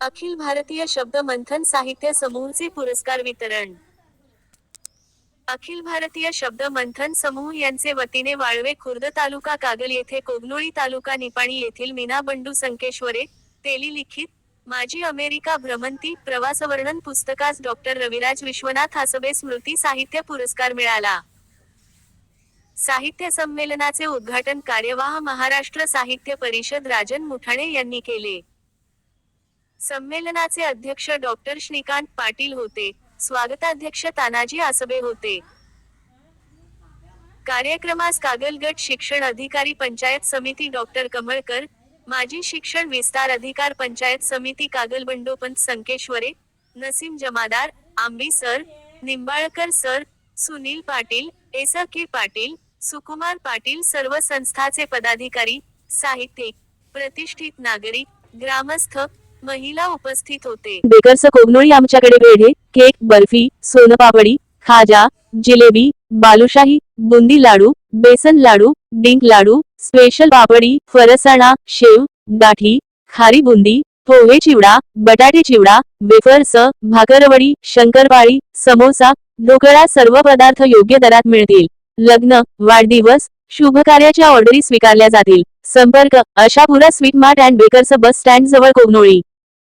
अखिल भारतीय शब्द मंथन साहित्य समूहचे पुरस्कार वितरण. अखिल भारतीय शब्द मंथन समूह यांचे वतीने वाळवे खुर्द तालुका कागल येथे कोगनोळी तालुका निपाणी येथील मीना बंडू संकेश्वरे तेली लिखित माजी अमेरिका भ्रमंती प्रवासवर्णन पुस्तकास डॉक्टर रविराज विश्वनाथ हासबे स्मृती साहित्य पुरस्कार मिळाला. साहित्य संमेलनाचे उद्घाटन कार्यवाह महाराष्ट्र साहित्य परिषद राजन मुठाणे यांनी केले. संमेलनाचे अध्यक्ष डॉक्टर श्रीकांत पाटील होते. स्वागताध्यक्ष तानाजी आसबे होते. कार्यक्रमास कागलगट शिक्षण अधिकारी पंचायत समिती डॉक्टर कमळकर माजी शिक्षण विस्तार अधिकार पंचायत समिती Kagal Bandopant Sankeshware Naseem Jamadar Ambi sir Nimbalkar sir Sunil Patil S K Patil Sukumar Patil सर्व संस्थाचे पदाधिकारी साहित्यिक प्रतिष्ठित नागरिक ग्रामस्थ महिला उपस्थित होते. बेकर्स कोगनोळी आमच्याकडे पेढे केक बर्फी सोनपापडी खाजा जिलेबी बालुशाही बुंदी लाडू बेसन लाडू डिंक लाडू स्पेशल पापडी फरसाणा शेव गाठी खारी बुंदी पोहे चिवडा बटाटे चिवडा वेफर्स भाकरवडी शंकरपाळी समोसा ढोकळा सर्व पदार्थ योग्य दरात मिळतील. लग्न वाढदिवस शुभ कार्याच्या ऑर्डरी स्वीकारल्या जातील. संपर्क Ashapura sweet mart and bakers bus stand जवळ कोगनोळी.